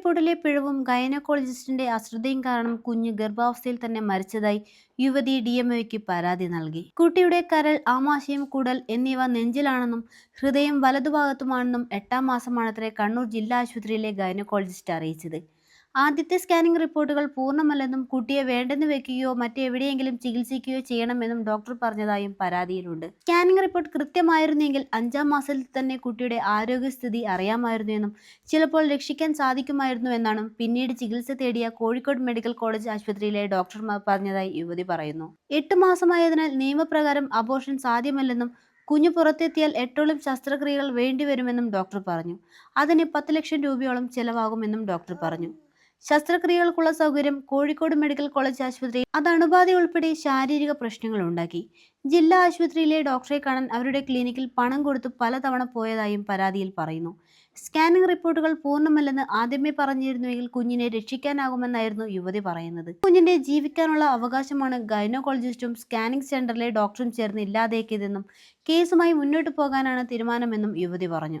റിപ്പോർട്ടിലെ പിഴവും ഗൈനക്കോളജിസ്റ്റിന്റെ അശ്രദ്ധയും കാരണം കുഞ്ഞ് ഗർഭാവസ്ഥയിൽ തന്നെ മരിച്ചതായി യുവതി ഡി എം ഡിഎംഒയ്ക്ക് പരാതി നൽകി. കുട്ടിയുടെ കരൾ ആമാശയം കുടൽ എന്നിവ നെഞ്ചിലാണെന്നും ഹൃദയം വലതുഭാഗത്തുമാണെന്നും എട്ടാം മാസമാണത്രേ കണ്ണൂർ ജില്ലാ ആശുപത്രിയിലെ ഗൈനക്കോളജിസ്റ്റ് അറിയിച്ചത്. ആദ്യത്തെ സ്കാനിംഗ് റിപ്പോർട്ടുകൾ പൂർണമല്ലെന്നും കുട്ടിയെ വേണ്ടെന്ന് വെക്കുകയോ മറ്റെവിടെയെങ്കിലും ചികിത്സിക്കുകയോ ചെയ്യണമെന്നും ഡോക്ടർ പറഞ്ഞതായും പരാതിയിലുണ്ട്. സ്കാനിംഗ് റിപ്പോർട്ട് കൃത്യമായിരുന്നെങ്കിൽ അഞ്ചാം മാസത്തിൽ തന്നെ കുട്ടിയുടെ ആരോഗ്യസ്ഥിതി അറിയാമായിരുന്നു എന്നും ചിലപ്പോൾ രക്ഷിക്കാൻ സാധിക്കുമായിരുന്നു എന്നാണ് പിന്നീട് ചികിത്സ തേടിയ കോഴിക്കോട് മെഡിക്കൽ കോളേജ് ആശുപത്രിയിലെ ഡോക്ടർമാർ പറഞ്ഞതായി യുവതി പറയുന്നു. എട്ട് മാസമായതിനാൽ നിയമപ്രകാരം അബോർഷൻ സാധ്യമല്ലെന്നും കുഞ്ഞു പുറത്തെത്തിയാൽ എട്ടോളം ശസ്ത്രക്രിയകൾ വേണ്ടിവരുമെന്നും ഡോക്ടർ പറഞ്ഞു. അതിന് പത്ത് ലക്ഷം രൂപയോളം ചെലവാകുമെന്നും ഡോക്ടർ പറഞ്ഞു. ശസ്ത്രക്രിയകൾക്കുള്ള സൗകര്യം കോഴിക്കോട് മെഡിക്കൽ കോളേജ് ആശുപത്രി അത് അണുബാധ ഉൾപ്പെടെ ശാരീരിക പ്രശ്നങ്ങൾ ഉണ്ടാക്കി. ജില്ലാ ആശുപത്രിയിലെ ഡോക്ടറെ കാണാൻ അവരുടെ ക്ലിനിക്കിൽ പണം കൊടുത്ത് പലതവണ പോയതായും പരാതിയിൽ പറയുന്നു. സ്കാനിംഗ് റിപ്പോർട്ടുകൾ പൂർണമല്ലെന്ന് ആദ്യമേ പറഞ്ഞിരുന്നുവെങ്കിൽ കുഞ്ഞിനെ രക്ഷിക്കാനാകുമെന്നായിരുന്നു യുവതി പറയുന്നത്. കുഞ്ഞിന്റെ ജീവിക്കാനുള്ള അവകാശമാണ് ഗൈനോകോളജിസ്റ്റും സ്കാനിംഗ് സെന്ററിലെ ഡോക്ടറും ചേർന്ന് ഇല്ലാതാക്കിയതെന്നും കേസുമായി മുന്നോട്ട് പോകാനാണ് തീരുമാനമെന്നും യുവതി പറഞ്ഞു.